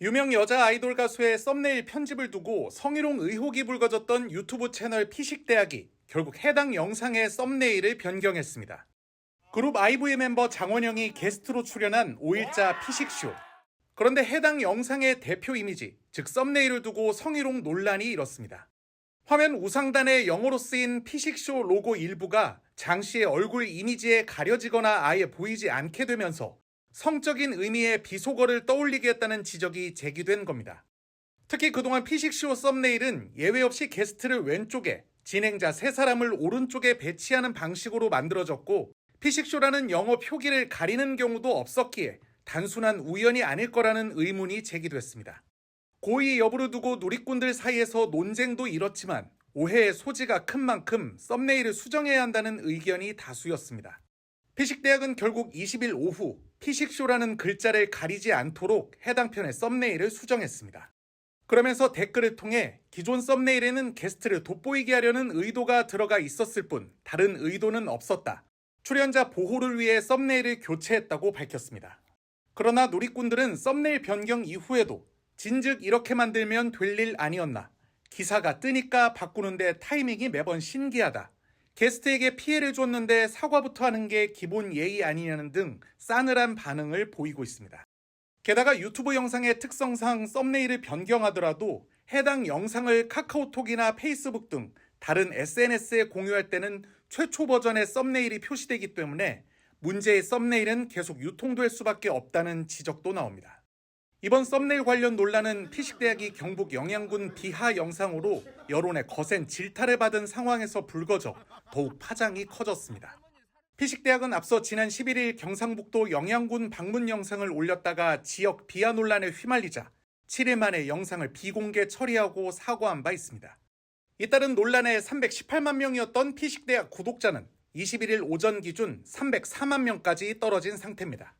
유명 여자 아이돌 가수의 썸네일 편집을 두고 성희롱 의혹이 불거졌던 유튜브 채널 피식대학이 결국 해당 영상의 썸네일을 변경했습니다. 그룹 아이브의 멤버 장원영이 게스트로 출연한 5일자 피식쇼. 그런데 해당 영상의 대표 이미지, 즉 썸네일을 두고 성희롱 논란이 일었습니다. 화면 우상단에 영어로 쓰인 피식쇼 로고 일부가 장 씨의 얼굴 이미지에 가려지거나 아예 보이지 않게 되면서 성적인 의미의 비속어를 떠올리게 했다는 지적이 제기된 겁니다. 특히 그동안 피식쇼 썸네일은 예외 없이 게스트를 왼쪽에 진행자 세 사람을 오른쪽에 배치하는 방식으로 만들어졌고 피식쇼라는 영어 표기를 가리는 경우도 없었기에 단순한 우연이 아닐 거라는 의문이 제기됐습니다. 고의 여부를 두고 누리꾼들 사이에서 논쟁도 일었지만 오해의 소지가 큰 만큼 썸네일을 수정해야 한다는 의견이 다수였습니다. 피식대학은 결국 20일 오후 피식쇼라는 글자를 가리지 않도록 해당 편의 썸네일을 수정했습니다. 그러면서 댓글을 통해 기존 썸네일에는 게스트를 돋보이게 하려는 의도가 들어가 있었을 뿐 다른 의도는 없었다. 출연자 보호를 위해 썸네일을 교체했다고 밝혔습니다. 그러나 누리꾼들은 썸네일 변경 이후에도 진즉 이렇게 만들면 될 일 아니었나. 기사가 뜨니까 바꾸는데 타이밍이 매번 신기하다. 게스트에게 피해를 줬는데 사과부터 하는 게 기본 예의 아니냐는 등 싸늘한 반응을 보이고 있습니다. 게다가 유튜브 영상의 특성상 썸네일을 변경하더라도 해당 영상을 카카오톡이나 페이스북 등 다른 SNS에 공유할 때는 최초 버전의 썸네일이 표시되기 때문에 문제의 썸네일은 계속 유통될 수밖에 없다는 지적도 나옵니다. 이번 썸네일 관련 논란은 피식대학이 경북 영양군 비하 영상으로 여론의 거센 질타를 받은 상황에서 불거져 더욱 파장이 커졌습니다. 피식대학은 앞서 지난 11일 경상북도 영양군 방문 영상을 올렸다가 지역 비하 논란에 휘말리자 7일 만에 영상을 비공개 처리하고 사과한 바 있습니다. 잇따른 논란에 318만 명이었던 피식대학 구독자는 21일 오전 기준 304만 명까지 떨어진 상태입니다.